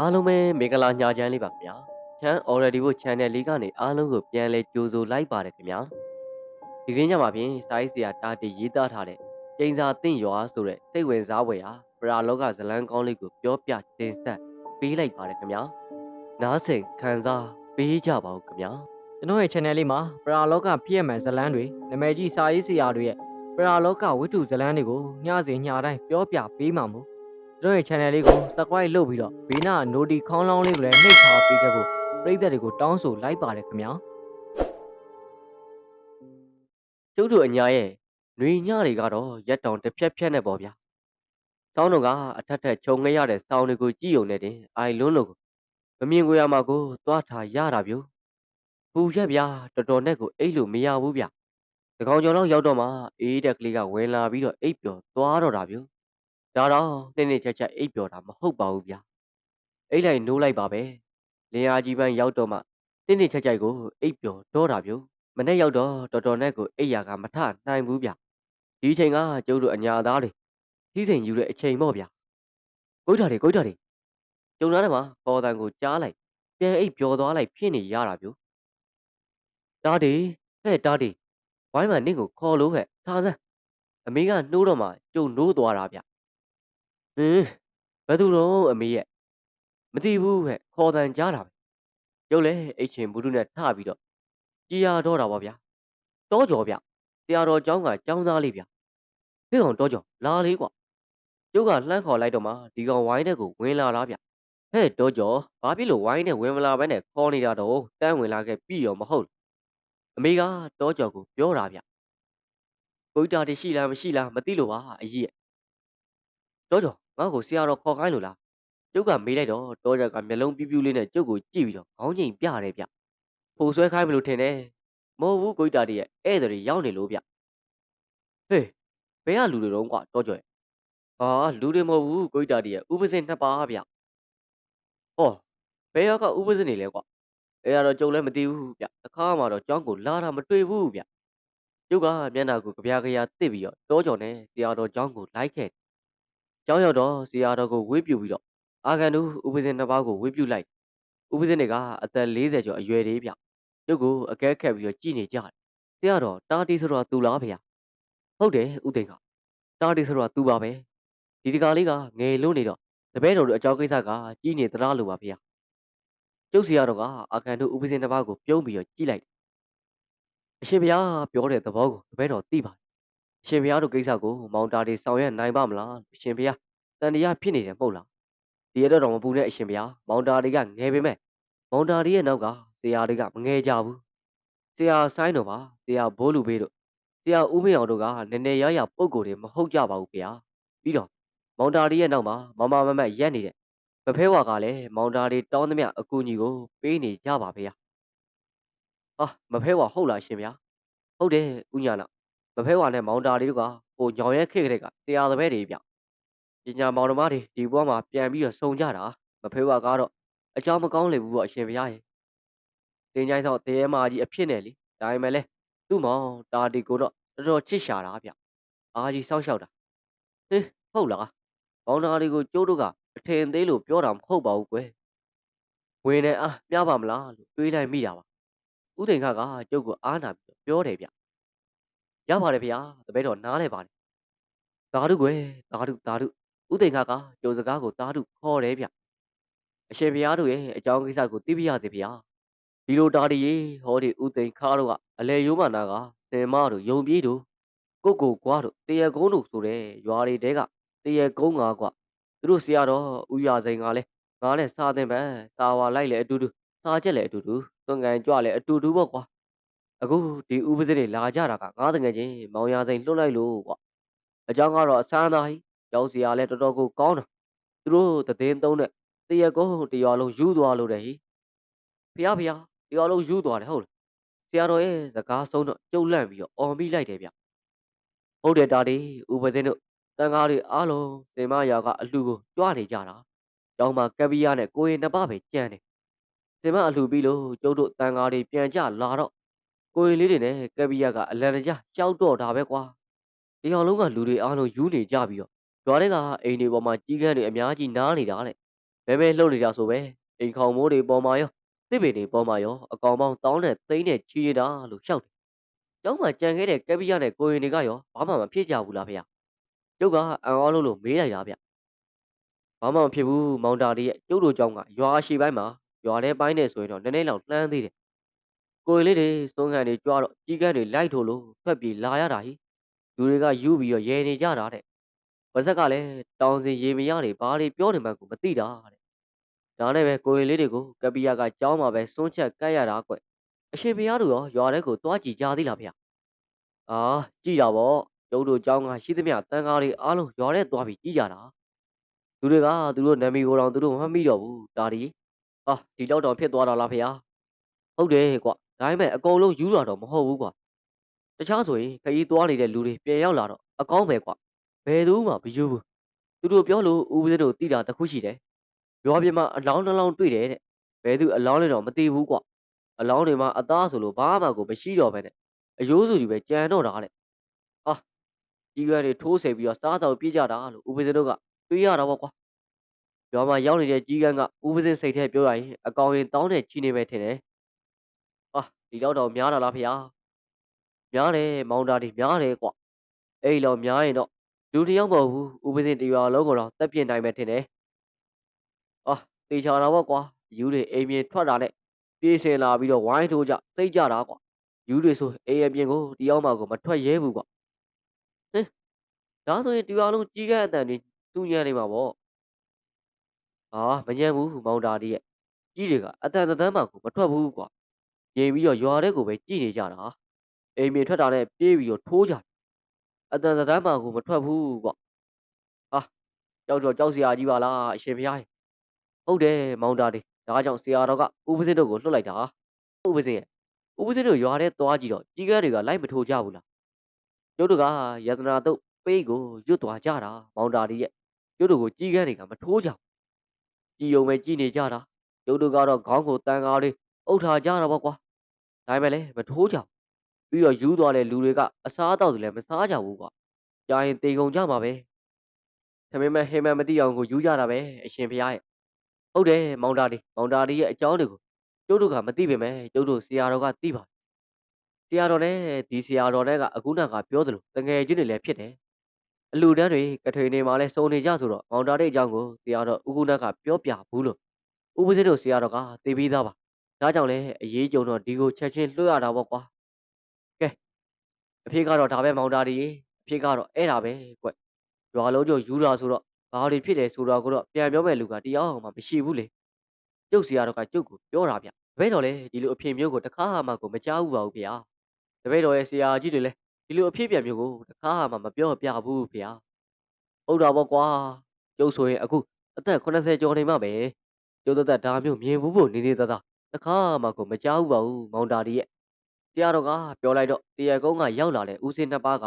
အားလုံးပဲမင်္ဂလာညချမ်းလေးပါခင်ဗျာချမ်း already ကို channel လေးကနေအားလုံးကိုပြန်လဲကြိုဆိုလိုက်ပါတယ်ခင်ဗျာဒီကနေ့ညမှာဖြင့်စာရေးဆရာတာတီရေးသားထားတဲ့ကျင်းစာတင့်ရွာဆိုတဲ့စိတ်ဝင်စားဖွယ်ဟာပရာလောကဇလန်းကောင်းလေးကိုပြောပြတင်ဆက်ပေးလိုက်ပါတယ်ခင်ဗျာနားဆင်ခံစားပေးကြပါဦးခင်ဗျာကျွန်တော်ရဲ့ channel လေးမှာပရာလောကပြည့်မှန်ဇလန်းတွေနာမည်ကြီးစာရေးဆရာတွေရဲ့ပရာလောကဝိတ္ထုဇလန်းတွေကိုညစဉ်ညတိုင်းပြောပြပေးမှာမို့ကျွန် တော်ရဲ့ channel လေးကို subscribe လုပ်ပြီးတော့ဘေးနား noti ခေါင်းလောင်းလေးကိုလည်းနှိပ်ထားပေးခဲ့ဖို့ပရိသတ်တွေကိုတောင်းဆိုလိုက်ပါတယ်ခင်ဗျာကျုပ်တို့အညာရဲ့ຫນွေညတွေကတော့ရက်တောင်တစ်ဖြက်ဖြက်နဲ့ပေါ့ဗျာစောင်းတို့ကအထက်ထက်ခြုံငရတဲ့စောင်းတွေကိုကြည့်ုံနဲ့တင်အိုင်လွန်းလို့ကိုမမြင်ကိုရမှာကိုသွားထားရတာဗျို့ပူရက်ဗျာတော်တော်နဲ့ကိုအိတ်လို့မရဘူးဗျတကောင်ကျော်တော့ရောက်တော့မှအေးတက်ကလေးကဝင်လာပြီးတော့အိပ်ပျော်သွားတော့တာဗျို့ ဒါတော့နှိမ့်နှိမ့်ချက်ချက်အိပ်ပျော်တာမဟုတ်ပါဘူးဗျာအိတ်လိုက်နိုးလိုက်ပါပဲလင်အားကြီးပန်းရောက်တော့မှနှိမ့်နှိမ့်ချက်ချက်ကိုအိပ်ပျော်တော့တာဗျို့မနေ့ရောက်တော့တော်တော်နဲ့ကိုအိပ်ရာကမထနိုင်ဘူးဗျဒီအချိန်ကကျုပ်တို့အညာသားတွေစီးစိမ်ယူတဲ့အချိန်ပေါ့ဗျကိုကြတာတွေကိုကြတာတွေကျုံလာတယ်မှာပေါ်တန်ကိုကြားလိုက်ပြန်အိပ်ပျော်သွားလိုက်ဖြစ်နေရတာဗျတားဒီဟဲ့တားဒီဝိုင်းမနင့်ကိုခေါ်လို့ဟဲ့ထားစမ်းအမေကနှိုးတော့မှကျုံနိုးသွားတာဗျ ဟင်းဘယ်သူတော့အမေရဲ့မသိဘူးဟဲ့ခေါ်တန်ကြားတာပဲကျုပ်လည်းအိတ်ချင်ဘူးတို့နဲ့ထပြီးတော့ ကြည်ရတော့တာပါဗျာတောကျော်ဗျတရားတော်เจ้าကเจ้าသားလေးဗျဖေးအောင်တောကျော်လာလေးကွာကျုပ်ကလှမ်းခေါ်လိုက်တော့မှဒီကောင်ဝိုင်းတဲ့ကိုဝင်လာလားဗျဟဲ့တောကျော်ဘာဖြစ်လို့ဝိုင်းနဲ့ဝင်မလာဘဲနဲ့ခေါ်နေတာတော့တန်းဝင်လာခဲ့ပြီရောမဟုတ်လားအမေကတောကျော်ကိုပြောတာဗျကိုကြီးတာတရှိလားမရှိလားမသိလို့ပါအကြီးရဲ့တောကျော် ငါ့ကိုဆရာတော်ခေါ်ခိုင်းလို့လားကျုပ်ကမေးလိုက်တော့တောကျော်ကမျက်လုံးပြူးပြူးလေးနဲ့ကျုပ်ကိုကြည့်ပြီးတော့ခေါင်းချိန်ပြတယ်ဗျဖိုဆွဲခိုင်းမလို့ထင်တယ်မဟုတ်ဘူးကိုကြီးတာတည်းရဲ့ဧည့်သည်တွေရောက်နေလို့ဗျဟေးဘယ်ကလူတွေတော့ကွာတောကြော်ရဲ့ဟာလူတွေမဟုတ်ဘူးကိုကြီးတာတည်းရဲ့ဥပစင်နှစ်ပါးဗျဟောဘယ်ရောက်ကဥပစင်နေလဲကွာအဲကတော့ကြုံလည်းမသိဘူးဗျအခါမှတော့ကျောင်းကိုလာတာမတွေ့ဘူးဗျကျုပ်ကမျက်နှာကိုကြပြားကြရာတစ်ပြီးတော့တောကြော်နဲ့ဆရာတော်ကျောင်းကိုလိုက်ခဲ့ ကျောင်းရောက်တော့ဆရာတော်ကိုဝေးပြူပြီးတော့အာကန်တူဥပစင်နှစ်ပါးကိုဝေးပြူလိုက်ဥပစင်တွေကအသက်40ကျော်အရွယ်တွေဗျကျုပ်ကိုအကဲခတ်ပြီးတော့ကြည်နေကြတယ်။တရားတော်တာတီဆိုတော့သူလားဖေ။ဟုတ်တယ်ဦးသိန်းကတာတီဆိုတော့သူပါပဲ။ဒီတကာလေးကငယ်လွန်းနေတော့တပည့်တော်တို့အကြောင်းကိစ္စကကြီးနေသလားလို့ပါဖေ။ကျုပ်စီရတော်ကအာကန်တို့ဥပစင်တစ်ပါးကိုပြုံးပြီးတော့ကြည်လိုက်တယ်။အရှင်ဘုရားပြောတဲ့သဘောကိုတပည့်တော်သိပါတယ်။အ ရှင်ဘုရားတို့ကိစ္စကိုမောင်တာတီဆောင်ရွက်နိုင်ပါမလား။အရှင်ဘုရားတန်တရားဖြစ်နေတယ်မဟုတ်လား။ဒီရတော့မပူနဲ့အရှင်ဘုရားမောင်တာတီကငယ်ပေမဲ့မောင်တာတီရဲ့နောက်ကဆရာတွေကမငယ်ကြဘူး။ဆရာဆိုင်းတော်ပါဆရာဘိုးလူဘေးတို့ဆရာဦးမင်းအောင်တို့ကနည်းနည်းရရပုံကိုယ်တွေမဟုတ်ကြပါဘူးဗျာ။ပြီးတော့မောင်တာတီရဲ့နောက်မှာမမမမတ်ရက်နေတဲ့မဖဲဝါကလည်းမောင်တာတီတောင်းသမျှအကူအညီကိုပေးနေကြပါဗျာ။ဟာမဖဲဝါဟုတ်လားရှင်ဗျာ။ဟုတ်တယ်ဦးညာနာ မဖဲဝါနဲ့မောင်တာတီတို့ကဟိုညောင်ရဲခေတ်ကလေးကဆရာသဘဲတွေဗျ။ပညာမောင်တော်မတွေဒီဘွားမှာပြန်ပြီးတော့စုံကြတာမဖဲဝါကတော့အကြောင်းမကောင်းလေဘူးပေါ့အရှင်ဗျာရဲ့တင်းချိုင်းဆောင်တဲမာကြီးအဖြစ်နဲ့လေဒါပေမဲ့လဲသူ့မောင်တာတီကိုတော့တော်တော်ချစ်ရှာတာဗျအားကြီးစောင့်ရှောက်တာဟေးဟုတ်လားမောင်တာတီကိုကျိုးတို့ကအထင်သေးလို့ပြောတာမဟုတ်ပါဘူးကွယ်ဝင်နေအားမျှပါမလားလို့တွေးလိုက်မိတာပါဥသိန်ခကကျုပ်ကိုအားနာပြီးပြောတယ်ဗျ ရပါတယ်ဗျာတပည့်တော်နားလဲပါတယ်သာဓုကွယ်သာဓုသာဓုဥသိန်ခကကျုပ်စကားကိုသာဓုခေါ်တယ်ဗျအရှင်ဘုရားတို့ရဲ့အကြောင်းကိစ္စကိုသိပြရစေဗျာဒီလိုတာဒီရေဟောဒီဥသိန်ခါတို့ကအလဲရိုးမနာကသင်မတို့ယုံပြေးတို့ကိုကိုကွာတို့တရကုန်းတို့ဆိုတဲ့ရွာတွေတဲကတရကုန်းငါကွာသူတို့ဆရာတော်ဥရစိန်ကလည်းငါနဲ့စာသင်ပန်းစာဝါလိုက်လေအတူတူစာချက်လေအတူတူသွန်ကန်ကြွလေအတူတူပေါ့ကွာ အခုဒီဥပစတွေလာကြတာကငါတငယ်ချင်းမောင်ရစိန်လွတ်လိုက်လို့ကွာအကြောင်းကတော့အဆန်းသားဟိကျောင်းဆရာလည်းတော်တော်ကိုကောင်းတာသူတို့တည်င်းသုံးတဲ့တရကုန်းတရွာလုံးယူသွားလို့တဲ့ဟိဖះဖះဒီအလုံးယူသွားတယ်ဟုတ်လားဆရာတော်ရဲ့စကားဆုံးတော့ကြုတ်လန့်ပြီးတော့အော်မိလိုက်တယ်ဗျဟုတ်တယ်တာဒီဥပစင်းတို့တန်ကားတွေအားလုံးစင်မရာကအလှကိုကြွားနေကြတာကျောင်းမှာကပ်ပီးယားနဲ့ကိုရင်နှစ်ပပဲကြံတယ်စင်မအလှပြီးလို့ကျုပ်တို့တန်ကားတွေပြန်ကြလာတော့ ကိုရင်လေးတွေနဲ့ကပ်ပီးယားကအလန်တကြားကြောက်တော့တာပဲကွာဒီအောင်လုံးကလူတွေအားလုံးယူနေကြပြီးတော့ရွာတွေကအိမ်တွေပေါ်မှာကြီးကန်းတွေအများကြီးနားနေတာတဲ့မဲမဲလှုပ်နေကြဆိုပဲအိမ်ခေါင်မိုးတွေပေါ်မှာရောသစ်ပင်တွေပေါ်မှာရောအကောင်ပေါင်းတောင်းတဲ့သိန်းနဲ့ချီနေတာလို့ရှောက်တယ်။ကျောင်းမှာကြံခဲ့တဲ့ကက်ပီယာနဲ့ကိုရင်တွေကရောဘာမှမဖြစ်ကြဘူးလားဖေ။ကျုပ်ကအံ့အားလို့လို့မေးလိုက်တာဗျ။ဘာမှမဖြစ်ဘူးမောင်တာလေးရဲ့ကျုပ်တို့ကျောင်းကရွာရှိပိုင်းမှာရွာထဲပိုင်းနဲ့ဆိုရင်တော့နည်းနည်းလောက်လှမ်းသေးတယ်။ ကိုရင်လေးတွေစွန်းခံတွေကြွားတော့ကြီးကန်းတွေလိုက်ထိုးလို့ထွက်ပြေးလာရတာဟိ။လူတွေကယူပြီးတော့ရဲနေကြတာတဲ့။ပါဇက်ကလည်းတောင်စင်ရေမရတွေဘာတွေပြောနေမှန်းကိုမသိတာတဲ့။ဒါနဲ့ပဲကိုရင်လေးတွေကိုကပီယာကကျောင်းမှာပဲစွန့်ချက်ကတ်ရတာကွ။အရှင်ဘုရားတို့ရောရွာထဲကိုတွားကြည့်ကြသေးလားဖေ။အာကြည့်တာပေါ့ကျုပ်တို့ကျောင်းကရှိသမျှတန်ကားတွေအားလုံးရွာထဲတွားပြီးကြည့်ကြတာ။လူတွေကသူတို့နာမည်ကိုတော့သူတို့မမှတ်မိတော့ဘူးဒါဒီ။ဟာဒီတော့တော့ဖြစ်သွားတာလားဖေ။ဟုတ်တယ်ကွ။ ဒါပေမဲ့အကုန်လုံးယူလာတော့မဟုတ်ဘူးကွ။တခြားဆိုရင်ခရီးသွားနေတဲ့လူတွေပြန်ရောက်လာတော့အကောင်းပဲကွ။ဘယ်သူမှမယူဘူး။သူတို့ပြောလို့ဦးပစင်းတို့တိတာတခုရှိတယ်။ရွာပြင်မှာအလောင်းနှလောင်းတွေ့တယ်တဲ့။ဘယ်သူအလောင်းလဲတော့မသိဘူးကွ။အလောင်းတွေမှာအသားဆိုလို့ဘာမှကိုမရှိတော့ပဲနဲ့အယိုးစုကြီးပဲကြံတော့တာတဲ့။ဟာကြီးကန်းတွေထိုးဆယ်ပြီးတော့စားတော့ပြေးကြတာလို့ဦးပစင်းတို့ကတွေးရတာပေါ့ကွာ။ရွာမှာရောက်နေတဲ့ကြီးကန်းကဦးပစင်းစိတ်ထဲပြောရရင်အကောင်ရင်တောင်းတဲ့ချီနေပဲထင်တယ်။ ဟာဒီတော့တော့များတာလားဖေ။များတယ်မောင်တာဒီများတယ်ကွ။အဲ့လောက်များရင်တော့လူတစ်ယောက်မဟုတ်ဘူးဦးပစင်းတရွာလုံးကိုတော့တက်ပြင်းနိုင်မယ်ထင်တယ်။ဟာတေချာတာပေါ့ကွာယူတွေအိမ်ပြင်ထွက်တာနဲ့ပြေးစင်လာပြီးတော့ဝိုင်းထိုးကြစိတ်ကြတာကွာယူတွေဆိုအိမ်အပြင်ကိုတယောက်မှကိုမထွက်ရဲဘူးကွာဟင်ဒါဆိုရင်တရွာလုံးကြီးကန်းအတန်တွေသူညံနေမှာပေါ့ဟာမညံဘူးမောင်တာဒီရဲ့ကြီးတွေကအတန်တန်းမှကိုမထွက်ဘူးကွာ ရင်ပြီးတော့ရွာတဲ့ကိုပဲကြည်နေကြတာအိမ်ပြင်ထွက်တာနဲ့ပြေးပြီးတော့ထိုးကြအတန်တန်းမှကိုမထွက်ဘူးကွာဟာကြောက်တော့ကြောက်စရာကြီးပါလားအရှင်ဖျားဟုတ်တယ်မောင်တာဒီဒါကြောင့်ဆရာတော်ကဥပစင်းတို့ကိုလွှတ်လိုက်တာဥပစင်းရဲ့ဥပစင်းတို့ရွာထဲသွားကြည့်တော့ကြီးကန်းတွေကလိုက်မထိုးကြဘူးလားကျုပ်တို့ကယတနာတို့ပိတ်ကိုရွတ်သွားကြတာမောင်တာဒီရဲ့ကျုပ်တို့ကိုကြီးကန်းတွေကမထိုးကြကြည်ုံပဲကြည်နေကြတာကျုပ်တို့ကတော့ခေါင်းကိုတန်ကားလေး အုပ်ထားကြတာပေါ့ကွာဒါပေမဲ့လည်းမထိုးကြပြီးတော့ယူသွားတဲ့လူတွေကအစားအသောက်တွေလည်းမစားကြဘူးကွာကြာရင်တေကုန်ကြမှာပဲသမင်းမဟင်းမမသိအောင်ကိုယူကြတာပဲအရှင်ဖျားရဲ့ဟုတ်တယ်မောင်တာဒီမောင်တာဒီရဲ့အကြောင်းတွေကိုကျုပ်တို့ကမသိပေမဲ့ကျုပ်တို့ဆရာတော်ကသိပါတယ်ဆရာတော်နဲ့ဒီဆရာတော်နဲ့ကအခုနကပြောသလိုတငယ်ချင်းတွေလည်းဖြစ်တယ်အလူတန်းတွေကထွေနေမှာလဲစုံနေကြဆိုတော့မောင်တာတဲ့အကြောင်းကိုဆရာတော်ဦးကုနကပြောပြဘူးလို့ဦးပစင်းတို့ဆရာတော်ကသိပြီးသားပါ ဒါကြောင့်လဲအရေးကြုံတော့ဒီကိုချက်ချင်းလွှတ်ရတာပေါ့ကွာကဲအဖေကတော့ဒါပဲမောင်တာဒီအဖေကတော့အဲ့ဒါပဲကွရွာလုံးကျယူတာဆိုတော့ဘာတွေဖြစ်တယ်ဆိုတော့ကိုတော့ပြန်ပြောမဲ့လူကတရားအောင်မှမရှိဘူးလေကျုပ်ဆရာတော်ကကျုပ်ကိုပြောတာဗျတပည့်တော်လည်းဒီလိုအဖြစ်မျိုးကိုတခါမှကိုမကြားဘူးပါဘူးဗျာတပည့်တော်ရဲ့ဆရာကြီးတွေလည်းဒီလိုအဖြစ်ပြန်မျိုးကိုတခါမှမပြောပြဘူးဗျာဟုတ်တာပေါ့ကွာကျုပ်ဆိုရင်အခုအသက်80ကျော်နေမှပဲကျုပ်သက်သက်ဒါမျိုးမြင်ဘူးဖို့နေနေသားသား တခါမှကိုမကြားဘူးပါဘူးမောင်တာဒီရဲ့ဆရာတော်ကပြောလိုက်တော့တရားကုန်းကရောက်လာတဲ့ဦးစင်းနှစ်ပါးက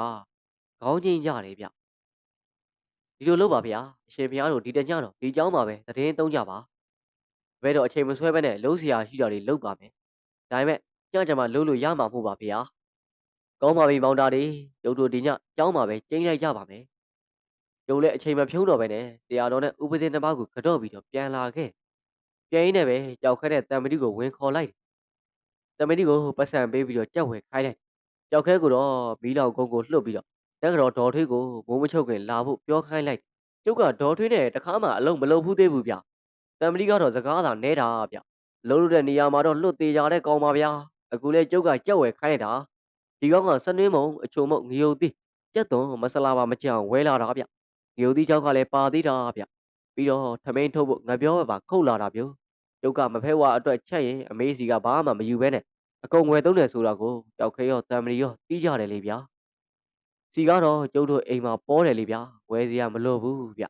ခေါင်းချင်းရတယ်ဗျဒီလိုလုပ်ပါဗျာအရှင်ဘုရားတို့ဒီတညတော့ဒီเจ้าမှာပဲသတင်းသုံးကြပါဘယ်တော့အချိန်မဆွဲဘဲနဲ့လုံးစရာရှိတာတွေလုပ်ပါမယ်ဒါပေမဲ့ညကြမှာလုံးလို့ရမှာမဟုတ်ပါဗျာကောင်းပါပြီမောင်တာတွေရုပ်တို့ဒီညเจ้าမှာပဲကျင်းလိုက်ကြပါမယ်ရုပ်လည်းအချိန်မဖြုံးတော့ပဲနဲ့တရားတော်နဲ့ဥပဇင်းတစ်ပါးကိုကတော့ပြီးတော့ပြန်လာခဲ့ ပြန်ရင်းနဲ့ပဲကြောက်ခဲတဲ့တံမတိကိုဝင်ခေါ်လိုက်တယ်တံမတိကိုပတ်စံပေးပြီးတော့ကြောက်ဝဲခိုင်းလိုက်ကြောက်ခဲကိုတော့မီးလောင်ကုန်းကိုလှုပ်ပြီးတော့တက်ကတော့ဒေါ်ထွေးကိုမိုးမချုပ်ခင်လာဖို့ပြောခိုင်းလိုက်ကျုပ်ကဒေါ်ထွေးနဲ့တခါမှအလုံးမလုံးဘူးသေးဘူးဗျတံမတိကတော့စကားသာနဲတာဗျလုံးလို့တဲ့နေရာမှာတော့လွတ်သေးကြတဲ့ကောင်းပါဗျာအခုလဲကျုပ်ကကြောက်ဝဲခိုင်းလိုက်တာဒီကောင်ကစနွင်းမုံအချုံမုံင ရုတ်သီးကြက်သွန်မဆလာပါမကြောင်ဝဲလာတာဗျငရုတ်သီးချောက်ကလည်းပါသေးတာဗျပြီးတော့ထမင်းထုတ်ဖို့ငါပြောပါခုတ်လာတာဗျကျုပ်ကမဖဲဝါအတွက်ချက်ရင်အမေးစီကဘာမှမယူဘဲနဲ့အကုန်ဝယ်သုံးတယ်ဆိုတာကိုကြောက်ခဲရောတံမလီရောတီးကြတယ်လေဗျာစီကတော့ကျုပ်တို့အိမ်မှာပေါ်တယ်လေဗျာဝယ်စရာမလိုဘူးဗျ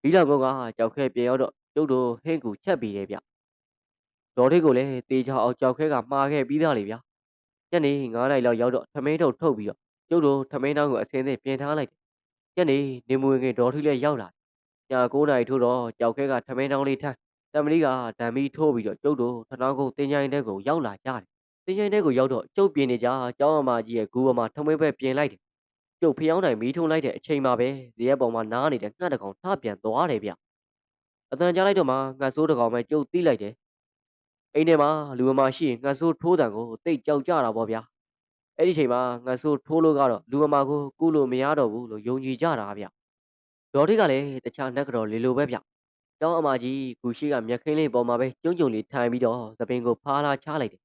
ပြီးတော့ကောင်ကကြောက်ခဲပြန်ရောက်တော့ကျုပ်တို့ဟင်းကူချက်ပြီးတယ်ဗျဒေါ်လေးကိုလည်းတေချာအောင်ကြောက်ခဲကမှားခဲ့ပြီးသားလေဗျာညနေ9နာရီလောက်ရောက်တော့ထမင်းထုတ်ထုတ်ပြီးတော့ကျုပ်တို့ထမင်းတောင်းကိုအစင်းစင်းပြင်ထားလိုက်တယ်ညနေနေမွေငယ်ဒေါ်ထီလည်းရောက်လာည9နာရီထို့တော့ကြောက်ခဲကထမင်းတောင်းလေးထမ်း တမလီကဒံမီထိုးပြီးတော့ကျုပ်တို့ထထောင်းကုန်းတင်ချိုင်းတဲကိုရောက်လာကြတယ်တင်ချိုင်းတဲကိုရောက်တော့ကျုပ်ပြင်နေကြကျောင်းအမကြီးရဲ့ဂူပေါ်မှာထမင်းပဲပြင်လိုက်တယ်ကျုပ်ဖျောင်းနိုင်မီးထုံလိုက်တဲ့အချိန်မှာပဲဇရက်ပေါ်မှာနားနေတဲ့ငှက်တကောင်ထပြန်သွားတယ်ဗျအတန်ကြားလိုက်တော့မှငှက်ဆိုးတစ်ကောင်ပဲကျုပ်တီးလိုက်တယ်အိမ်ထဲမှာလူအမရှိရင်ငှက်ဆိုးထိုးတံကိုတိတ်ကြောက်ကြတာပေါ့ဗျာအဲ့ဒီချိန်မှာငှက်ဆိုးထိုးလို့ကတော့လူအမကိုကုလို့မရတော့ဘူးလို့ယုံကြည်ကြတာဗျဒေါ်တိကလည်းတခြားနက်ကတော့လေလိုပဲဗျ တောင်းအမကြီးကူရှိကမျက်ခင်းလေးပေါ်မှာပဲကျုံကျုံလေးထိုင်ပြီးတော့သပင်ကိုဖားလာချလိုက်တယ်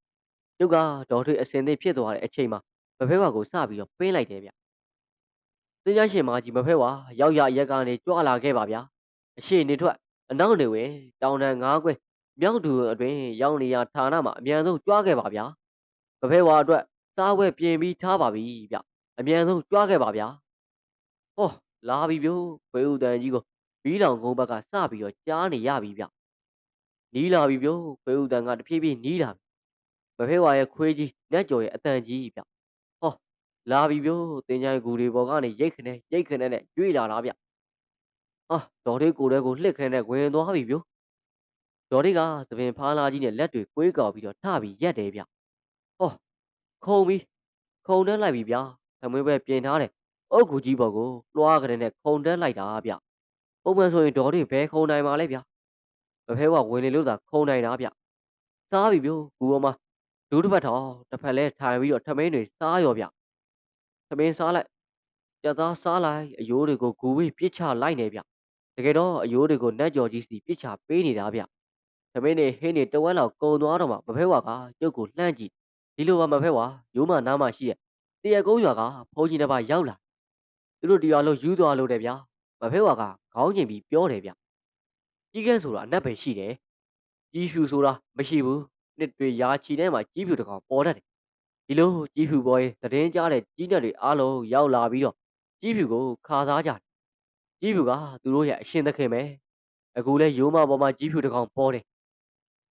ကျုပ်ကဒေါ်ထွေအစင်သေးဖြစ်သွားတဲ့အချိန်မှာမဖဲဝါကိုစပြီးတော့ပေးလိုက်တယ်ဗျတင်ကြရှင်မကြီးမဖဲဝါရောက်ရရက်ကနေကြွလာခဲ့ပါဗျာအရှိနေထွက်အနောက်နေဝင်တောင်တန်ငါးခွဲမြောက်တူအတွင်ရောက်နေရဌာနမှာအမြန်ဆုံးကြွားခဲ့ပါဗျာမဖဲဝါအတွက်စားဝဲပြင်ပြီးထားပါပြီဗျအမြန်ဆုံးကြွားခဲ့ပါဗျာဟောလာပြီဗျို့ခွေဦးတန်ကြီးကို ဘီးတောင်ကုန်းဘက်ကစပြီးတော့ကြားနေရပြီဗျနီးလာပြီဗျို့ခွေဦးတန်ကတဖြည်းဖြည်းနီးလာပြီမဖဲဝါရဲ့ခွေးကြီးလက်ကြော်ရဲ့အတန်ကြီးဗျဟောလာပြီဗျို့တင်ကြိုင်ကူတွေပေါ်ကနေရိတ်ခနဲ့ရိတ်ခနဲ့နဲ့ရွေ့လာတာဗျအာဒေါ်လေးကိုယ်တဲကိုလှစ်ခနဲ့ဝင်သွားပြီဗျို့ဒေါ်လေးကသပင်ဖားလာကြီးနဲ့လက်တွေကွေးကောက်ပြီးတော့ထပြီးရက်တယ်ဗျဟောခုံပြီးခုံတက်လိုက်ပြီဗျာသမွေးပဲပြင်ထားတယ်အုတ်ကူကြီးဘော်ကိုလွှားကလေးနဲ့ခုံတက်လိုက်တာဗျ ပုံမှန်ဆိုရင်ဒေါ်လေးဘဲခုံနိုင်ပါလဲဗျမဖဲကဝင်လေလို့သာခုံနိုင်တာဗျစားပြီဗျို့ကူအမဒူးတစ်ပတ်တော့တစ်ဖက်လဲထိုင်ပြီးတော့ထမင်းတွေစားရောဗျထမင်းစားလိုက်ကြက်သားစားလိုက်အယိုးတွေကိုဂူဝေးပြစ်ချလိုက်နေဗျတကယ်တော့အယိုးတွေကိုနတ်ကြော်ကြီးစီပြစ်ချပေးနေတာဗျသမင်းနေဟင်းနေတဝက်လောက်ကုံသွားတော့မှမဖဲဝါကကျုပ်ကိုလှမ်းကြည့်ဒီလိုပါမဖဲဝါရိုးမနားမရှိရဲ့တရကုန်းရွာကဖုန်းကြီးတစ်ပါးရောက်လာသူတို့တရားလုံးယူသွားလို့တယ်ဗျာ မဖဲဝါကခေါင်းကျင်ပြီးပြောတယ်ဗျကြီးကန်းဆိုတာအနက်ပဲရှိတယ်ကြီးဖြူဆိုတာမရှိဘူးနှစ်တွေရာချီထဲမှာကြီးဖြူတစ်ကောင်ပေါ်တတ်တယ်ဒီလိုကြီးဖြူပေါ်ရင်သတင်းကြားတဲ့ကြီးတက်တွေအားလုံးရောက်လာပြီးတော့ကြီးဖြူကိုခါစားကြတယ်ကြီးဖြူကသူတို့ရဲ့အရှင်သခင်ပဲအခုလဲရိုးမပေါ်မှာကြီးဖြူတစ်ကောင်ပေါ်တယ်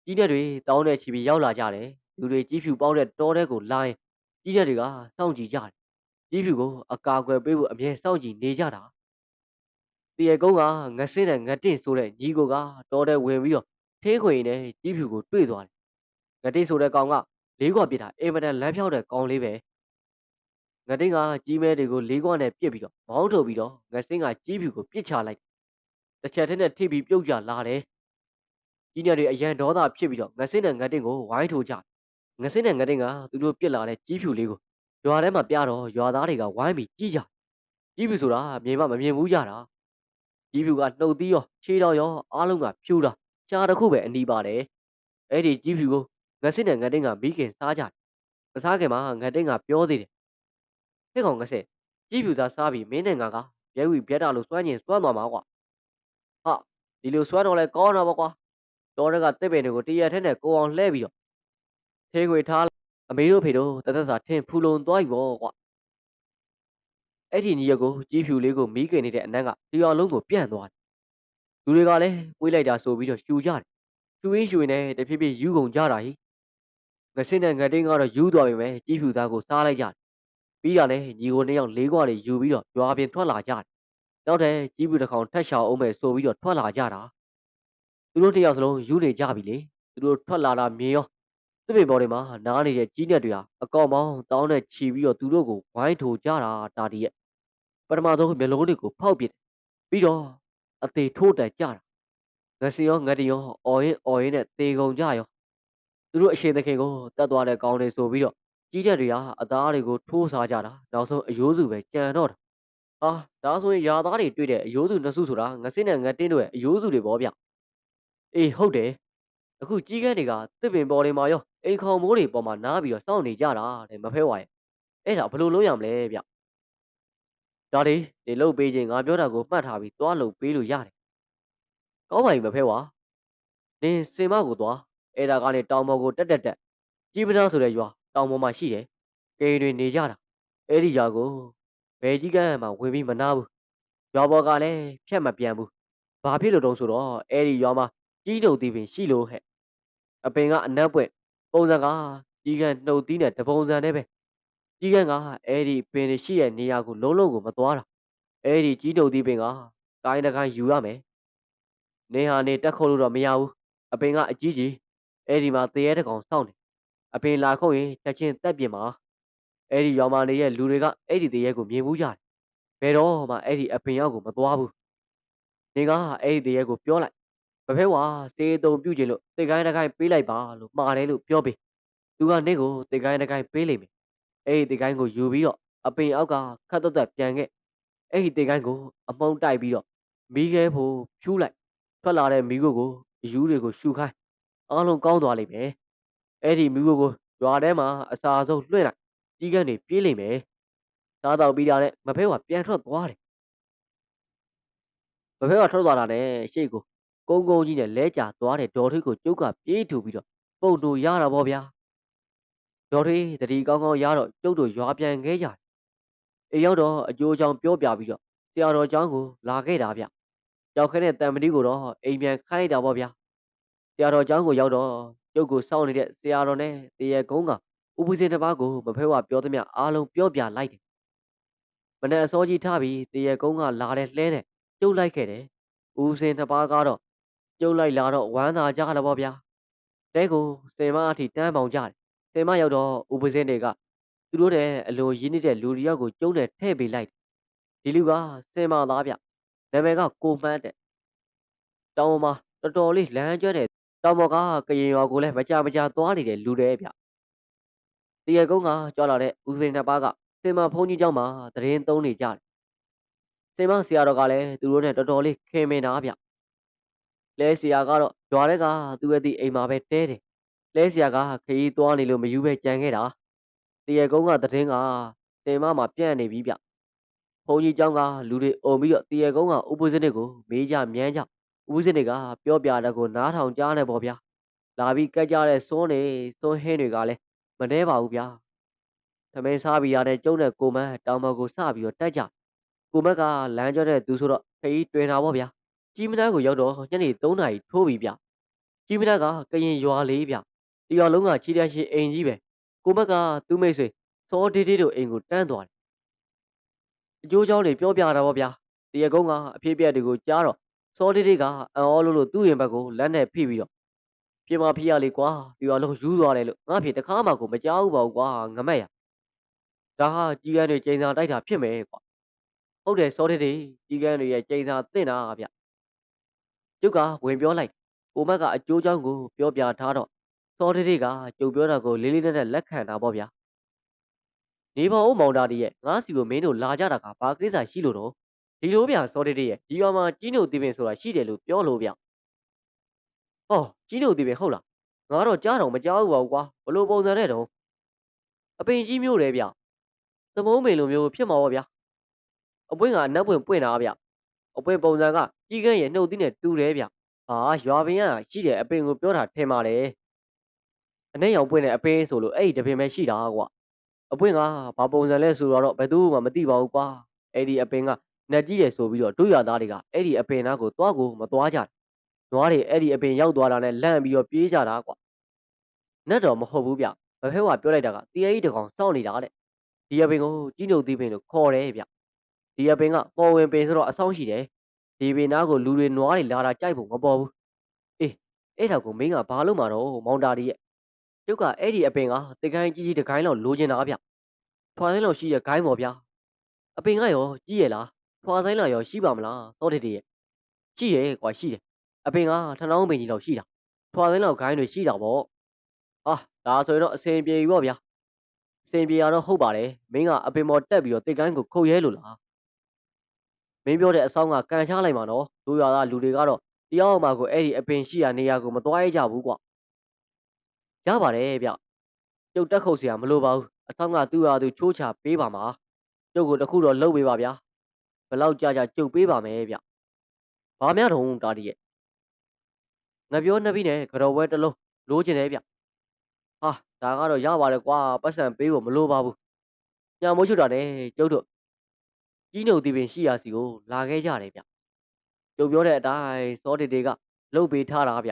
ကြီးတဲ့တွေတောင်းတဲ့ချီပြီးရောက်လာကြတယ်လူတွေကြီးဖြူပေါက်တဲ့တောထဲကိုလာရင်ကြီးတဲ့တွေကစောင့်ကြည့်ကြတယ်ကြီးဖြူကိုအကာအကွယ်ပေးဖို့အမြဲစောင့်ကြည့်နေကြတာ တရေကုန်းကငဆင်းတဲ့ငတင့်ဆိုတဲ့ညီကိုကတောထဲဝင်ပြီးတော့ထင်းခွေနဲ့ကြီးဖြူကိုတွေ့သွားတယ်ငတင့်ဆိုတဲ့ကောင်ကလေးခွာပစ်တာအင်မတန်လမ်းဖြောက်တဲ့ကောင်လေးပဲငတင့်ကကြီးမဲတွေကိုလေးခွာနဲ့ပြစ်ပြီးတော့မောင်းထုတ်ပြီးတော့ငဆင်းကကြီးဖြူကိုပြစ်ချလိုက်တစ်ချက်တည်းနဲ့ထိပြီးပြုတ်ကြလာတယ်ကြီးညက်တွေအရန်ဒေါသဖြစ်ပြီးတော့ငဆင်းနဲ့ငတင်းကိုဝိုင်းထိုးကြတယ်။ငဆင်းနဲ့ငတင်းကသူတို့ပြစ်လာတဲ့ကြီးဖြူလေးကိုရွာထဲမှာပြတော့ရွာသားတွေကဝိုင်းပြီးကြီးကြတယ်။ကြီးဖြူဆိုတာမြင်မှမမြင်ဘူးကြတာ။ ကြီးဖြူကနှုတ်သီးရောခြေတော်ရောအားလုံးကဖြူတာရှားတစ်ခုပဲအနီးပါတယ်။အဲ့ဒီကြီးဖြူကိုငဆင်းနဲ့ငတင်းကမိခင်စားကြတယ်။မစားခင်မှာငတင်းကပြောသေးတယ်။ဟဲ့ကောင်ငဆင်းကြီးဖြူသားစားပြီးမင်းနဲ့ငါကရဲဝီပြက်တာလို့စွမ်းကျင်စွမ်းသွားမှာကွာ။ဟာဒီလိုစွမ်းတော့လဲကောင်းတာပေါ့ကွာ။တော်ရက်ကတစ်ပင်တွေကိုတရက်ထဲနဲ့ကိုအောင်လှဲပြီးတော့ထင်းခွေထားလိုက်အမေတို့ဖေတို့တသက်စာထင်းဖူလုံသွားပြီပေါ့ကွာ အဲ့ဒီညီရက်ကိုကြီးဖြူလေးကိုမီးကိန်နေတဲ့အနက်ကတရားလုံးကိုပြန့်သွားတယ်လူတွေကလည်းဝေးလိုက်တာဆိုပြီးတော့ရှူကြတယ်ရှူရင်းရှူရင်းနဲ့တဖြည်းဖြည်းယူကုန်ကြတာဟိငစင်းနဲ့ငတင်းကတော့ယူသွားပြီပဲကြီးဖြူသားကိုစားလိုက်ကြတယ်ပြီးတာလည်းညီကိုနှစ်ယောက်လေးခွာတွေယူပြီးတော့ရွာပြင်ထွက်လာကြတယ်နောက်တဲ့ကြီးဖြူတစ်ကောင်ထက်ရှောင်အောင်ပဲဆိုပြီးတော့ထွက်လာကြတာသူတို့တစ်ယောက်စလုံးယူနေကြပြီလေသူတို့ထွက်လာတာမြင်ရော သစ်ပင်ပေါ်တွေမှာနားနေတဲ့ကြီးညက်တွေဟာအကောင်မောင်းတောင်းနဲ့ချီပြီးတော့သူတို့ကိုဝိုင်းထိုးကြတာတာဒီရဲ့ပထမဆုံးမျက်လုံးတွေကိုဖောက်ပစ်တယ်ပြီးတော့အသေးထိုးတက်ကြတာငစီရောငတ်တရောအော်ရင်အော်ရင်နဲ့သေကုန်ကြရောသူတို့အရှင်သခင်ကိုတတ်သွားတဲ့ကောင်းတွေဆိုပြီးတော့ကြီးညက်တွေဟာအသားတွေကိုထိုးစားကြတာနောက်ဆုံးအယိုးစုပဲကြံတော့တာဟာဒါဆိုရင်ယာသားတွေတွေ့တဲ့အယိုးစုနှစ်စုဆိုတာငစင်းနဲ့ငတင်းတို့ရဲ့အယိုးစုတွေပေါ့ဗျအေးဟုတ်တယ်အခုကြီးကန်းတွေကတစ်ပင်ပေါ်တွေမှာရော အိမ်ခေါင်မိုးတွေပေါ်မှာနားပြီးတော့စောင့်နေကြတာတဲ့မဖဲဝါရဲ့အဲ့ဒါဘယ်လိုလုပ်ရမလဲဗျဒါလေးဒီလုတ်ပေးခြင်းငါပြောတာကိုမှတ်ထားပြီးသွားလုတ်ပေးလို့ရတယ်ကောင်းပါပြီမဖဲဝါနင်စင်မကိုသွားအဲ့ဒါကလည်းတောင်ပေါ်ကိုတက်တက်တက်ကြီးပနာဆိုတဲ့ရွာတောင်ပေါ်မှာရှိတယ်ကိန်းတွေနေကြတာအဲ့ဒီရွာကိုဘယ်ကြီးကန်းမှဝင်ပြီးမနာဘူးရွာပေါ်ကလည်းဖြတ်မပြန်ဘူးဘာဖြစ်လို့တုံးဆိုတော့အဲ့ဒီရွာမှာကြီးနှုတ်သီးပင်ရှိလို့ဟဲ့အပင်ကအနက်ပွင့် ပုံစံကကြီးကန်းနှုတ်သီးနဲ့တပုံစံနဲ့ပဲကြီးကန်းကအဲ့ဒီပင်တွေရှိတဲ့နေရာကိုလုံးလုံးကိုမသွားတာအဲ့ဒီကြီးနှုတ်သီးပင်ကကိုင်းတကိုင်းယူရမယ်နေဟာနေတက်ခုတ်လို့တော့မရဘူးအပင်ကအကြီးကြီးအဲ့ဒီမှာတရေတကောင်စောင့်တယ်အပင်လာခုတ်ရင်ချက်ချင်းတက်ပြင်မှာအဲ့ဒီရောင်မာနေရဲ့လူတွေကအဲ့ဒီတရေကိုမြင်ဘူးကြတယ်ဘယ်တော့မှအဲ့ဒီအပင်ရောက်ကိုမသွားဘူးနေကအဲ့ဒီတရေကိုပြောလိုက် မဖဲဝါစေတုံပြုတ်ခြင်းလို့တေကိုင်းတကိုင်းပေးလိုက်ပါလို့မှားတယ်လို့ပြောပေးသူကနင့်ကိုတေကိုင်းတကိုင်းပေးလိမ့်မယ်အဲ့ဒီတေကိုင်းကိုယူပြီးတော့အပင်အောက်ကခတ်တော့တက်ပြန်ခဲ့အဲ့ဒီတေကိုင်းကိုအမုံတိုက်ပြီးတော့မီးခဲဖို့ဖြူးလိုက်ထွက်လာတဲ့မီးကိုကိုအယူတွေကိုရှူခိုင်းအားလုံးကောင်းသွားလိမ့်မယ်အဲ့ဒီမီးကိုကိုရွာထဲမှာအစာဆုံးလွှင့်လိုက်ကြီးကန်းတွေပြေးလိမ့်မယ်စားတော့ပြီးတာနဲ့မဖဲဝါပြန်ထွက်သွားတယ်မဖဲဝါထွက်သွားတာနဲ့ရှေ့ကို ကုန်းကုန်းကြီးနဲ့လဲကြာသွားတဲ့ဒေါ်ထွေးကိုကျုပ်ကပြေးထူပြီးတော့ပုတ်တို့ရတာပေါ့ဗျာဒေါ်ထွေးတတိကောင်းကောင်းရတော့ကျုပ်တို့ရွာပြန်ခဲ့ကြတယ်အေးရောက်တော့အကျိုးကြောင့်ပြောပြပြီးတော့ဆရာတော်ကျောင်းကိုလာခဲ့တာဗျရောက်ခဲ့တဲ့တန်ပတိကိုတော့အိမ်ပြန်ခိုင်းတာပေါ့ဗျာဆရာတော်ကျောင်းကိုရောက်တော့ကျုပ်ကိုစောင့်နေတဲ့ဆရာတော်နဲ့တရေကုန်းကဥပုသင်တစ်ပါးကိုမဖဲဝပြောသမျှအားလုံးပြောပြလိုက်တယ်မနက်အစောကြီးထပြီးတရေကုန်းကလာတဲ့လှဲနဲ့ကျုပ်လိုက်ခဲ့တယ်ဥပုသင်တစ်ပါးကတော့ ကျုပ်လိုက်လာတော့ဝမ်းသာကြတာပေါ့ဗျာတဲကိုစင်မအထိတန်းပေါင်ကြတယ်စင်မရောက်တော့ဥပဇင်းတွေကသူတို့တဲ့အလိုရင်းနေတဲ့လူတစ်ယောက်ကိုကျုံနဲ့ထည့်ပေးလိုက်ဒီလူကစင်မသားဗျနာမည်ကကိုမှန်းတဲ့တောင်ပေါ်မှာတော်တော်လေးလမ်းကျွဲတယ်တောင်ပေါ်ကကရင်ရွာကိုလည်းမကြမကြသွားနေတဲ့လူတွေဗျတရကုန်းကကြွလာတဲ့ဥပဇင်းနှစ်ပါးကစင်မဖုန်းကြီးเจ้าမှာတရင်သုံးနေကြတယ်စင်မဆရာတော်ကလည်းသူတို့နဲ့တော်တော်လေးခင်မင်တာဗျ လဲဆရာကတော့ရွာထဲကသူ့ရဲ့ဒီအိမ်မှာပဲတဲတယ်လဲဆရာကခရီးသွားနေလို့မယူပဲကြံခဲ့တာတရေကုန်းကတည်င်းကတင်မမှာပြန့်နေပြီဗျဘုန်းကြီးเจ้าကလူတွေအုံပြီးတော့တရေကုန်းကဥပုဇင်းတွေကိုမေးကြမြန်းကြဥပုဇင်းတွေကပြောပြတဲ့ကိုနားထောင်ကြားနေပေါ့ဗျာလာပြီးကက်ကြတဲ့စွန်းနေစွန်းဟင်းတွေကလည်းမနှဲပါဘူးဗျာသမင်းစားပြီးရတဲ့ကျုံနဲ့ကိုမန်းတောင်ပေါ်ကိုစပြီးတော့တက်ကြကိုမက်ကလမ်းကျောတဲ့သူဆိုတော့ခရီးတွင်တာပေါ့ဗျာ ကြီးမနာကိုရောက်တော့ညနေ3နာရီထိုးပြီဗျကြီးမနာကကရင်ရွာလေးဗျတရွာလုံးကခြေတန်းရှင်အိမ်ကြီးပဲကိုမက်ကသူ့မိတ်ဆွေစောဒေးဒေးတို့အိမ်ကိုတန်းသွားတယ်အကျိုးကြောင်းတွေပြောပြတာပေါ့ဗျာတရကုန်းကအဖေးပြက်တွေကိုကြားတော့စောဒေးဒေးကအံ့ဩလို့လို့သူ့ရင်ဘက်ကိုလက်နဲ့ဖိပြီးတော့ပြင်မဖိရလေကွာတရွာလုံးယူသွားတယ်လို့ငါဖေးတကားမှကိုမကြောက်ပါဘူးကွာငမက်ရဒါဟာကြီးကန်းတွေချိန်စာတိုက်တာဖြစ်မယ်ကွာဟုတ်တယ်စောဒေးဒေးကြီးကန်းတွေရဲ့ချိန်စာတင့်တာဗျ ကျုပ်ကဝင်ပြောလိုက်ကိုမက်ကအကျိုးကြောင်းကိုပြောပြထားတော့စောတိတိကကျုပ်ပြောတာကိုလေးလေးနက်နက်လက်ခံတာပေါ့ဗျာနေပေါ်ဦးမောင်တာတီရဲ့ငါးစီကိုမင်းတို့လာကြတာကဘာကိစ္စရှိလို့တော့ဒီလိုဗျစောတိတိရဲ့ဒီရွာမှာကြီးနုတ်တီးပင်ဆိုတာရှိတယ်လို့ပြောလို့ဗျဟောကြီးနုတ်တီးပင်ဟုတ်လားငါတော့ကြားတော့မကြားဘူးပါဘူးကွာဘလို့ပုံစံနဲ့တော့အပင်ကြီးမျိုးတယ်ဗျသမုံးပင်လိုမျိုးဖြစ်မှာပေါ့ဗျာအပွင့်ကအနက်ပွင့်ပွင့်တာဗျ အပွင့်ပုံစံကကြီးကန်းရဲ့နှုတ်သီးနဲ့တူတယ်ဗျဟာရွာပင်ကရှိတယ်အပင်ကိုပြောတာထင်ပါလေအနဲ့ရောင်ပွင့်တဲ့အပင်ဆိုလို့အဲ့ဒီတပင်ပဲရှိတာကွာအပွင့်ကဘာပုံစံလဲဆိုတော့ဘယ်သူမှမသိပါဘူးကွာအဲ့ဒီအပင်ကနှက်ကြီးတယ်ဆိုပြီးတော့တို့ရွာသားတွေကအဲ့ဒီအပင်နားကိုသွားကိုမသွားကြဘူးနွားတွေအဲ့ဒီအပင်ရောက်သွားတာနဲ့လန့်ပြီးတော့ပြေးကြတာကွာနှက်တော့မဟုတ်ဘူးဗျမဖဲဝါပြောလိုက်တာကတရေကြီးတကောင်စောင့်နေတာတဲ့ဒီအပင်ကိုကြီးနှုတ်သီးပင်လို့ခေါ်တယ်ဗျ ဒီအပင်ကပေါ်ဝင်ပင်ဆိုတော့အဆောင်ရှိတယ်ဒီပေနားကိုလူတွေနွားတွေလာတာကြိုက်ဖို့မပေါ်ဘူးအေးအဲ့ဒါကိုမင်းကဘာလို့မှာတော့မောင်တာဒီရဲ့ကျုပ်ကအဲ့ဒီအပင်ကတကိုင်းကြီးကြီးတကိုင်းလောက်လိုချင်တာဗျထွားဆိုင်လောက်ရှိရဲ့ဂိုင်းပေါ်ဗျာအပင်ကရောကြီးရဲ့လားထွားဆိုင်လောက်ရောရှိပါမလားသောတဲ့တည်းရဲ့ရှိတယ်ကွာရှိတယ်အပင်ကထနောင်းပင်ကြီးလောက်ရှိတာထွားဆိုင်လောက်ဂိုင်းတွေရှိတာပေါ့ဟာဒါဆိုရင်တော့အစင်ပြေပြီပေါ့ဗျာအစင်ပြေရတော့ဟုတ်ပါတယ်မင်းကအပင်ပေါ်တက်ပြီးတော့တကိုင်းကိုခုတ်ရဲလို့လား မင်းပြောတဲ့အဆောင်ကကန်ချလိုက်မှာနော်တို့ရွာသားလူတွေကတော့တရားမှကိုအဲ့ဒီအပင်ရှိရာနေရာကိုမသွားရကြဘူးကွာရပါတယ်ဗျကျုပ်တက်ခုတ်เสียမလိုပါဘူးအဆောင်ကသူ့ဟာသူချိုးချပေးပါမှာကျုပ်ကိုတခုတော့လှုပ်ပေးပါဗျာဘယ်လောက်ကြာကြာကျုပ်ပေးပါမယ်ဗျဘာများတော့တာဒီရဲ့ငါပြောနှစ်ပြီးနဲ့ကြော်ဝဲတစ်လုံးလိုချင်တယ်ဗျဟာဒါကတော့ရပါတယ်ကွာပတ်စံပေးဖို့မလိုပါဘူးညာမိုးချွတ်တာနဲ့ကျုပ်တို့ ကြီးနှုတ်တီပင်ရှိရာစီကိုလာခဲ့ကြတယ်ဗျ။ကျုပ်ပြောတဲ့အတိုင်းစောတေတေကလှုပ်ပေးထားတာဗျ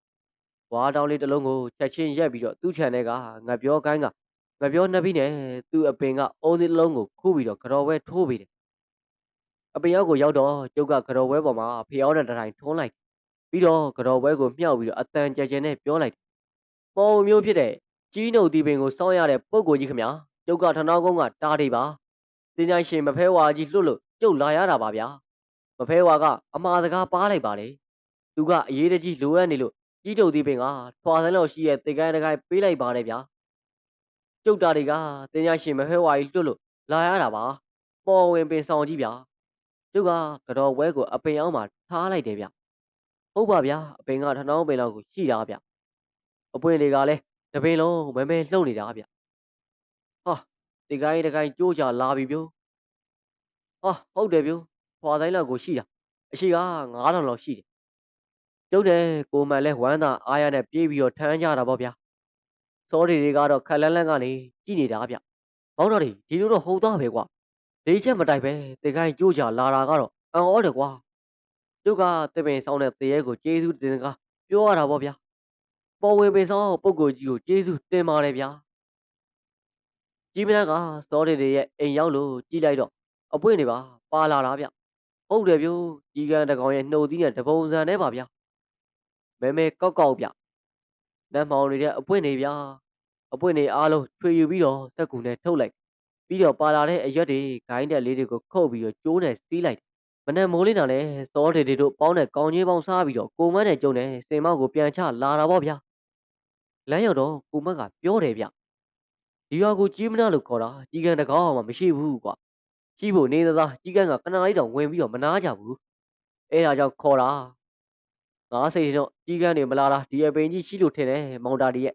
။ဝါတောင်းလေးတစ်လုံးကိုချက်ချင်းရက်ပြီးတော့သူ့ခြံထဲကငါပြောကိုင်းကငါပြောနှစ်ပြီးနဲ့သူ့အပင်ကအုံးသေးတစ်လုံးကိုခုပြီးတော့ကြော်ဝဲထိုးပေးတယ်။အပင်ရောက်ကိုရောက်တော့ကျုပ်ကကြော်ဝဲပေါ်မှာဖျောင်းတဲ့တိုင်းထွန်းလိုက်တယ်။ပြီးတော့ကြော်ဝဲကိုမြှောက်ပြီးတော့အတန်ကြဲကြဲနဲ့ပြောလိုက်တယ်။ပေါ်မျိုးဖြစ်တဲ့ကြီးနှုတ်တီပင်ကိုစောင်းရတဲ့ပုံကိုကြီးခမညာကျုပ်ကထနောကုန်းကတားတယ်ပါ။ တင်ကြိုင်ရှင်မဖဲဝါကြီးလွတ်လို့ကျုပ်လာရတာပါဗျာမဖဲဝါကအမှားစကားပါလိုက်ပါလေသူသူကအရေးတကြီးလိုအပ်နေလို့ကြီးတုပ်သေးပင်ကထွာဆိုင်လောက်ရှိရဲ့တေကိုင်းတကိုင်းပေးလိုက်ပါတယ်ဗျာကျုပ်တာတွေကတင်ညာရှင်မဖဲဝါကြီးလွတ်လို့လာရတာပါပေါ်ဝင်ပင်ဆောင်ကြီးဗျာကျုပ်ကကတော့ဝဲကိုအပင်အောင်မှာထားလိုက်တယ်ဗျဟုတ်ပါဗျာအပင်ကထနောင်းပင်လောက်ကိုရှိတာဗျအပွင့်တွေကလည်းတပင်လုံးမဲမဲလှုပ်နေတာဗျဟာ တေကိုင်းတကိုင်းကြိုးကြလာပြီဗျိုဟာဟုတ်တယ်ဗျိုထွာဆိုင်လောက်ကိုရှိတာအရှိက9000လောက်ရှိတယ်ကျုပ်တဲ့ကိုမန်လဲဝမ်းသာအားရနဲ့ပြေးပြီးတော့ထမ်းကြတာပေါ့ဗျာစောတွေတွေကတော့ခက်လန်းလန်းကနေကြည်နေတာဗျဘောင်းတော်တွေဒီလိုတော့ဟုတ်သားပဲကွာလေးချက်မတိုက်ပဲတေခိုင်းကြိုးကြလာတာကတော့အံ့ဩတယ်ကွာကျုပ်ကတေပင်ဆောင်တဲ့တရေကိုကျေးဇူးတင်ကားပြောရတာပေါ့ဗျာပေါ်ဝင်ပင်ဆောင်ပုဂ္ဂိုလ်ကြီးကိုကျေးဇူးတင်ပါတယ်ဗျာ ကြီးမန်းကစောတွေတွေရဲ့အိမ်ရောက်လို့ကြည်လိုက်တော့အပွင့်တွေပါပါလာတာဗျဟုတ်တယ်ဗျို့ကြီးကန်းတကောင်ရဲ့နှုတ်သီးနဲ့တပုံစံနဲ့ပါဗျာမဲမဲကောက်ကောက်ဗျနတ်မောင်တွေတဲ့အပွင့်နေဗျာအပွင့်နေအားလုံးထွေယူပြီးတော့တက်ကူနဲ့ထုတ်လိုက်ပြီးတော့ပါလာတဲ့အရက်တွေဂိုင်းတက်လေးတွေကိုခုတ်ပြီးတော့ကျိုးနဲ့စီးလိုက်မနဲ့မိုးလေးနာလဲစောတွေတွေတို့ပေါင်းတဲ့ကောင်းကြီးပေါင်းစားပြီးတော့ကိုမန်းနဲ့ကျုံနဲ့စင်မောက်ကိုပြန်ချလာတာပေါ့ဗျာလမ်းရောက်တော့ကိုမန်းကပြောတယ်ဗျ ဒီရွာကိုကြီးမနာလို့ခေါ်တာကြီးကန်တကောင်းမှမရှိဘူးကွာကြီးဖို့နေသားကြီးကန်ကကနားလေးတောင်ဝင်ပြီးတော့မနာကြဘူးအဲဒါကြောင့်ခေါ်တာငါစိတ်တော့ကြီးကန်းတွေမလာတာဒီအပင်ကြီးရှိလို့ထင်တယ်မောင်တာဒီရဲ့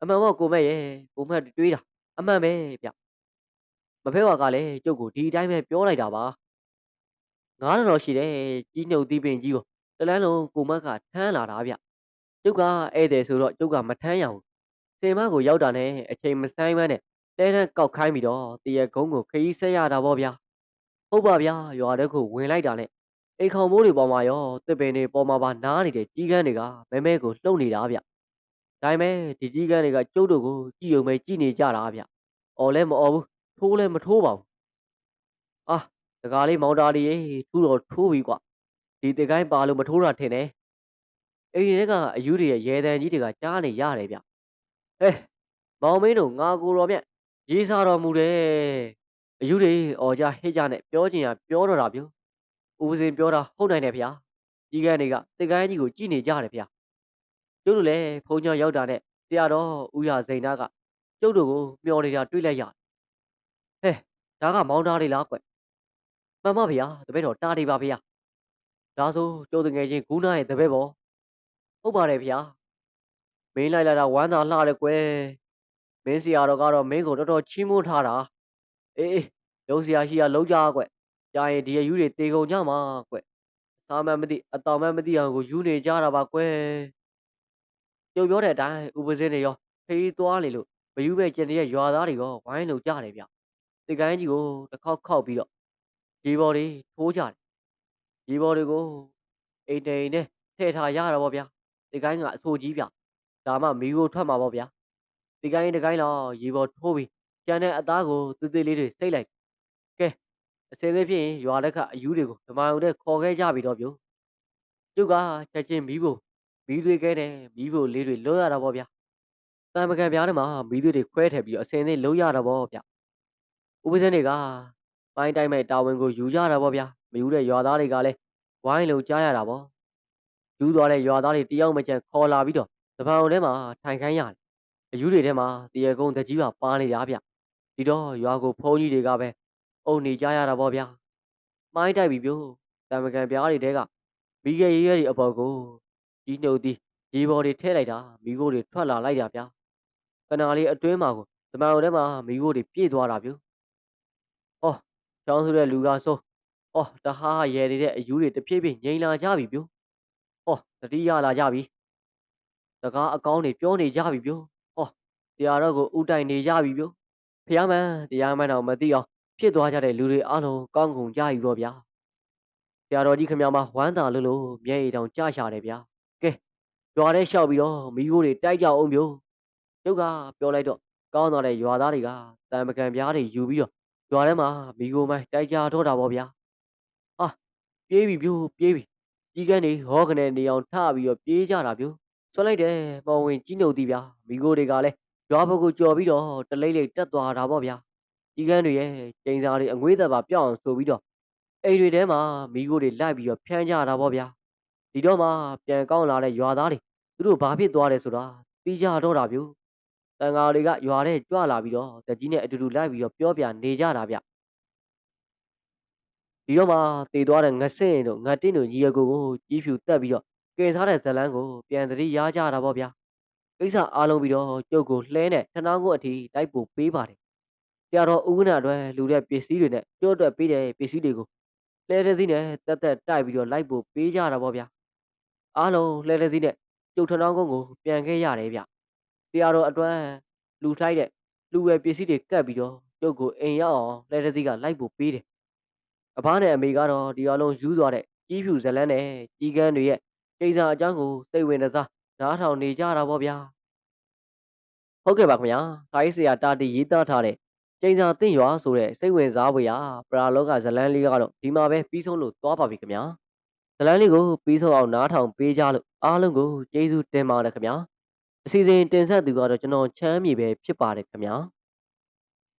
အမှန်တော့ကိုမက်ရဲ့ကိုမက်တွေးတာအမှန်ပဲဗျမဖဲဝါကလည်းကျုပ်ကိုဒီအတိုင်းပဲပြောလိုက်တာပါငါးတော်ရှိတယ်ကြီးနှုတ်သီးပင်ကြီးကိုတလန်းလုံးကိုမက်ကထမ်းလာတာဗျကျုပ်ကဧည့်သည်ဆိုတော့ကျုပ်ကမထမ်းရဘူး စင်မကိုရောက်တာနဲ့အချိန်မဆိုင်မနဲ့တဲတန်းကောက်ခိုင်းပြီးတော့တရကုန်းကိုခရီးဆက်ရတာပေါ့ဗျာဟုတ်ပါဗျာရွာတဲ့ကိုဝင်လိုက်တာနဲ့အိမ်ခေါင်မိုးတွေပေါ်မှာရောတစ်ပင်တွေပေါ်မှာပါနားနေတဲ့ကြီးကန်းတွေကမဲမဲကိုလှုပ်နေတာဗျ။ဒါပေမဲ့ဒီကြီးကန်းတွေကကျုပ်တို့ကိုကြည့်ုံပဲကြည့်နေကြတာဗျ။အော်လဲမအော်ဘူးထိုးလဲမထိုးပါဘူး။အာတကားလေးမောင်တာလေးရေထူတော့ထိုးပြီကွာ။ဒီတကိုင်းပါလို့မထိုးတာထင်တယ်။အိမ်ထဲကအယူတွေရဲ့ရဲတန်ကြီးတွေကကြားနေရတယ်ဗျ။ ဟဲ့မောင်မင်းတို့ငါကိုတော်မြတ်ရေးစားတော်မူတယ်။အယူတွေအော်ကြဟစ်ကြနဲ့ပြောချင်ရပြောတော့တာဗျ။ဦးပစင်ပြောတာဟုတ်နိုင်တယ်ဗျာကြီးကန်းတွေကတစ်ကိုင်းကြီးကိုကြည်နေကြတယ်ဗျာကျုပ်တို့လည်းဖုန်းကြောင်ရောက်တာနဲ့ဆရာတော်ဦးရစိန်သားကကျုပ်တို့ကိုမျောနေတာတွေ့လိုက်ရတယ်ဟဲ့ဒါကမောင်းသားလေးလားကွမှန်ပါဗျာတပည့်တော်တားနေပါဗျာဒါဆိုကျုပ်တငယ်ချင်းဂူနာရဲ့တပည့်ပေါ့ဟုတ်ပါတယ်ဗျာ မင်းလိုက်လာတာဝမ်းသာလှတယ်ကွယ်မင်းဆရာတော်ကတော့မင်းကိုတော်တော်ချီးမွမ်းထားတာအေးအေးလုံးဆရာရှိရလုံးကြကွကြာရင်ဒီရယူတွေတေကုန်ကြမှာကွ။စားမှန်းမသိအတောင်မှန်းမသိအောင်ကိုယူနေကြတာပါကွယ်။ကျုပ်ပြောတဲ့အတိုင်းဥပစင်းတွေရောဖေးသွားလေလို့မယူပဲကျင်တဲ့ရွာသားတွေရောဝိုင်းလို့ကြတယ်ဗျ။ဒီကိုင်းကြီးကိုတစ်ခေါက်ခောက်ပြီးတော့ဒီဘော်တွေထိုးကြတယ်။ဒီဘော်တွေကိုအိမ်တိန်နဲ့ထည့်ထားရတာပေါ့ဗျာ။ဒီကိုင်းကအဆိုကြီးဗျ။ ဒါမှမီကိုထွက်မှာပေါ့ဗျာ။ဒီကိုင်းဒီကိုင်းတော့ရေဘော်ထိုးပြီးကျန်တဲ့အသားကိုသွေးသွေးလေးတွေစိတ်လိုက်အစင်းသေးဖြစ်ရင်ရွာလက်ကအယူတွေကိုဓမ္မယုံနဲ့ခေါ်ခဲ့ကြပြီတော့ဗျို့ကျုပ်ကချက်ချင်းမီးဖို့မီးသွေးခဲတယ်မီးဖို့လေးတွေလွတ်ရတာပေါ့ဗျာတန်ပကံပြားထဲမှာမီးသွေးတွေခွဲထည့်ပြီးတော့အစင်းသေးလုံးရတာပေါ့ဗျဥပဇင်းတွေကပိုင်းတိုင်းမဲ့တာဝန်ကိုယူကြတာပေါ့ဗျာမယူတဲ့ရွာသားတွေကလည်းဝိုင်းလုံးကြားရတာပေါ့ယူသွားတဲ့ရွာသားတွေတယောက်မကျန်ခေါ်လာပြီးတော့ တပံုံထဲမှာထိုင်ခိုင်းရတယ်အယူတွေထဲမှာတရေကုန်းတကြီးပါပါနေတာဗျဒီတော့ရွာကိုဖုံးကြီးတွေကပဲအုံနေကြရတာပေါ့ဗျာ။မိုင်းတိုက်ပြီပြို့တံမကန်ပြားတွေတဲကမိခဲရဲရဲတွေအပေါ်ကိုကြီးနှုတ်သည်ရေပေါ်တွေထဲလိုက်တာမိခိုးတွေထွက်လာလိုက်တာဗျာ။ကနာလေးအတွင်းမှာကိုတမန်တော်ထဲမှာမိခိုးတွေပြည့်သွားတာပြို့။ဟောချောင်းဆိုတဲ့လူကဆိုဟောတဟားရဲတွေတဲ့အယူတွေတဖြည်းဖြည်းငြိမ်လာကြပြီပြို့။ဟောတတိယလာကြပြီ။ တကားအကောင်းတွေပြောနေကြပြီပြို့။ဟောတရားတော်ကိုဥတိုင်နေကြပြီပြို့။ဖျားမန်းတရားမန်းတော်မသိအောင်ဖြစ်သွားကြတဲ့လူတွေအားလုံးကောင်းကုန်ကြပြီပေါ့ဗျာဆရာတော်ကြီးခင်ဗျားမဝမ်းသာလို့လို့မျက်ရည်တောင်ကြရှာတယ်ဗျာကဲရွာထဲလျှောက်ပြီးတော့မိခိုးတွေတိုက်ကြအောင်မျိုးကျုပ်ကပြောလိုက်တော့ကောင်းသွားတဲ့ရွာသားတွေကတံပကံပြားတွေယူပြီးတော့ရွာထဲမှာမိခိုးမိုင်းတိုက်ကြတော့တာပေါ့ဗျာဟာပြေးပြီပြို့ပြေးပြီကြီးကန်းတွေဟောကနေနေအောင်ထပြီးတော့ပြေးကြတာပြို့ ဆွလိုက်တယ်ပေါ်ဝင်ကြီးနှုတ်သည်ဗျာမိခိုးတွေကလည်းရွာဘက်ကိုကြော်ပြီးတော့တလိမ့်လိမ့်တက်သွားတာပေါ့ဗျာကြီးကန်းတွေရဲ့ကျိန်စာတွေအငွေးသက်ပါပြောင်းအောင်ဆိုပြီးတော့အိမ်တွေထဲမှာမိခိုးတွေလိုက်ပြီးတော့ဖျန်းကြတာပေါ့ဗျာဒီတော့မှပြန်ကောင်းလာတဲ့ရွာသားတွေသူတို့ဘာဖြစ်သွားတယ်ဆိုတာသိကြတော့တာဗျတန်ဃာတွေကရွာထဲကြွလာပြီးတော့တကြီးနဲ့အတူတူလိုက်ပြီးတော့ပြောပြနေကြတာဗျဒီတော့မှတည်သွားတဲ့ငဆင့်တို့ငတင်းတို့ညီအကိုကိုကြီးဖြူတက်ပြီးတော့ ကယ်စားတဲ့ဇလန်းကိုပြန်သတိရကြတာပေါ့ဗျာကိစ္စအားလုံးပြီးတော့ကျုပ်ကိုလှဲနဲ့ထဏောင်းကုန်းအထိတိုက်ပို့ပေးပါတယ်ဆရာတော်ဦးကနာအတွက်လူတဲ့ပစ္စည်းတွေနဲ့ကျိုးအတွက်ပေးတဲ့ပစ္စည်းတွေကိုလှဲတဲ့စီးနဲ့တက်တက်တိုက်ပြီးတော့လိုက်ပို့ပေးကြတာပေါ့ဗျာအားလုံးလှဲတဲ့စီးနဲ့ကျုပ်ထဏောင်းကုန်းကိုပြန်ခဲ့ရတယ်ဗျဆရာတော်အတွက်လူထိုက်တဲ့လူဝယ်ပစ္စည်းတွေကပ်ပြီးတော့ကျုပ်ကိုအိမ်ရောက်အောင်လှဲတဲ့စီးကလိုက်ပို့ပေးတယ်အဖားနဲ့အမေကတော့ဒီအလုံးယူသွားတဲ့ကြီးဖြူဇလန်းနဲ့ကြီးကန်းတွေရဲ့ ကိစ္စအကြောင်းကိုစိတ်ဝင်စားနားထောင်နေကြတာပေါ့ဗျာဟုတ်ကဲ့ပါခင်ဗျာခိုင်းဆရာတာတီရေးသားထားတဲ့ကျိန်စာတင့်ရွာဆိုတဲ့စိတ်ဝင်စားဖွယ်ရာပရာလောကဇလန်းလေးကတော့ဒီမှာပဲပြီးဆုံးလို့သွားပါပြီခင်ဗျာဇလန်းလေးကိုပြီးဆုံးအောင်နားထောင်ပေးကြလို့အားလုံးကိုကျေးဇူးတင်ပါတယ်ခင်ဗျာအစီအစဉ်တင်ဆက်သူကတော့ကျွန်တော်ချမ်းမြေပဲဖြစ်ပါတယ်ခင်ဗျာ